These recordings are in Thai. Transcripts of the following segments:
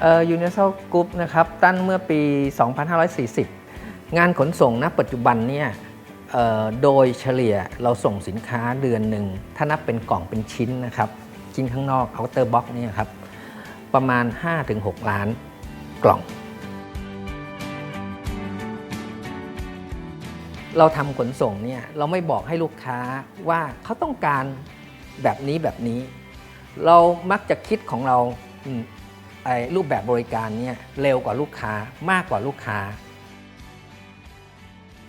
เอ่อ Universal Group นะครับตั้งเมื่อปี 2540 งานขนส่งณปัจจุบันเนี่ยโดยเฉลี่ยเราส่งสินค้าเดือนหนึ่ง ถ้านับเป็นกล่องเป็นชิ้นนะครับ ชิ้นข้างนอก outer box เนี่ยครับ ประมาณ 5-6 ล้านกล่อง เราทำขนส่งเนี่ยเราไม่บอกให้ลูกค้าว่าเขาต้องการแบบนี้แบบนี้ เรามักจะคิดของเรา รูปแบบบริการเนี่ยเร็วกว่าลูกค้ามากกว่าลูกค้า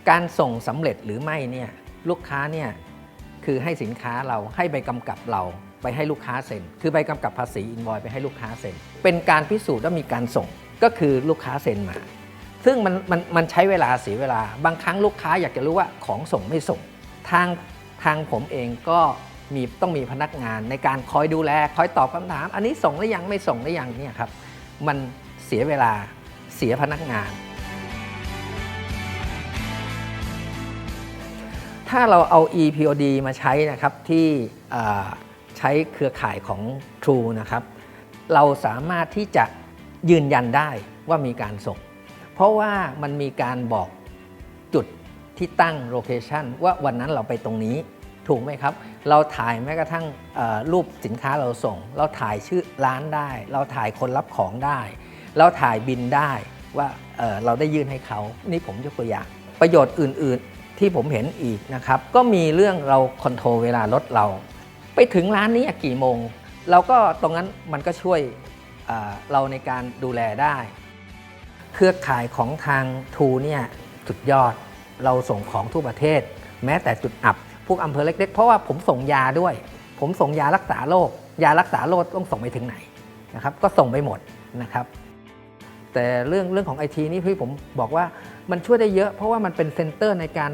การส่งสำเร็จหรือไม่เนี่ยลูกค้าเนี่ยคือให้สินค้าเราให้ใบกำกับเราไปให้ลูกค้าเซ็น คือใบกำกับภาษีอินวอยไปให้ลูกค้าเซ็น เป็นการพิสูจน์ว่ามีการส่งก็คือลูกค้าเซ็นมา ซึ่งมันมันมันใช้เวลาเสียเวลา บางครั้งลูกค้าอยากจะรู้ว่าของส่งไม่ส่ง ทางทางผมเองก็ มีต้องมีพนักงานในการคอยดูแลคอยตอบคำถาม อันนี้ส่งหรือยังไม่ส่งหรือยังเนี่ยครับมันเสียเวลาเสียพนักงาน ถ้าเราเอา ePOD มาใช้นะครับที่ใช้เครือข่ายของ True นะครับ เราสามารถที่จะยืนยันได้ว่ามีการส่ง เพราะว่ามันมีการบอกจุดที่ตั้งโลเคชันว่าวันนั้นเราไปตรงนี้ ถูกไหมครับ เราถ่ายแม้กระทั่งรูปสินค้าเราส่ง เราถ่ายชื่อร้านได้ เราถ่ายคนรับของได้ เราถ่ายบินได้ว่าเเราได้ยื่นให้เขานี่ผมยกตัวอย่าง ประโยชน์อื่น ๆ ที่ผมเห็นอีกนะครับ ก็มีเรื่องเราคอนโทรลเวลารถเรา ไปถึงร้านนี้กี่โมง เราก็ตรงนั้นมันก็ช่วยเเราในการดูแลได้ เครือข่ายของทางทูเนี่ยสุดยอดเราส่งของทั่วประเทศ แม้แต่จุดอับ พวกอำเภอเล็กๆ เพราะว่าผมส่งยาด้วย ผมส่งยารักษาโรคยารักษาโรคต้องส่งไปถึงไหนนะครับ ก็ส่งไปหมดนะครับ แต่เรื่องเรื่องของไอทีนี่พี่ผมบอกว่ามันช่วยได้เยอะเพราะว่ามันเป็นเซ็นเตอร์ในการ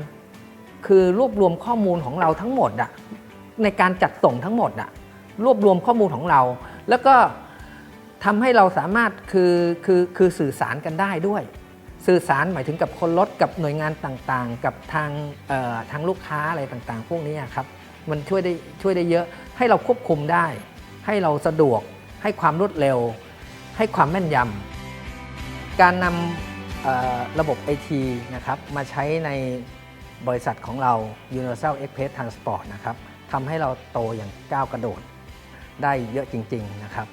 คือรวบรวมข้อมูลของเราทั้งหมดอะในการจัดส่งทั้งหมดอะรวบรวมข้อมูลของเรา แล้วก็ทำให้เราสามารถคือคือคือสื่อสารกันได้ด้วย สื่อสารหมายถึงกับคนรถกับหน่วยงานต่างๆ กับทางทางลูกค้าอะไรต่างๆ พวกนี้ครับมันช่วยได้ช่วยได้เยอะให้เราควบคุมได้ ให้เราสะดวก ให้ความรวดเร็ว ให้ความแม่นยำการนำระบบ IT นะครับมาใช้ในบริษัทของเรา Universal Express Transport นะครับทำให้เราโตอย่างก้าวกระโดดได้เยอะจริง ๆ นะครับ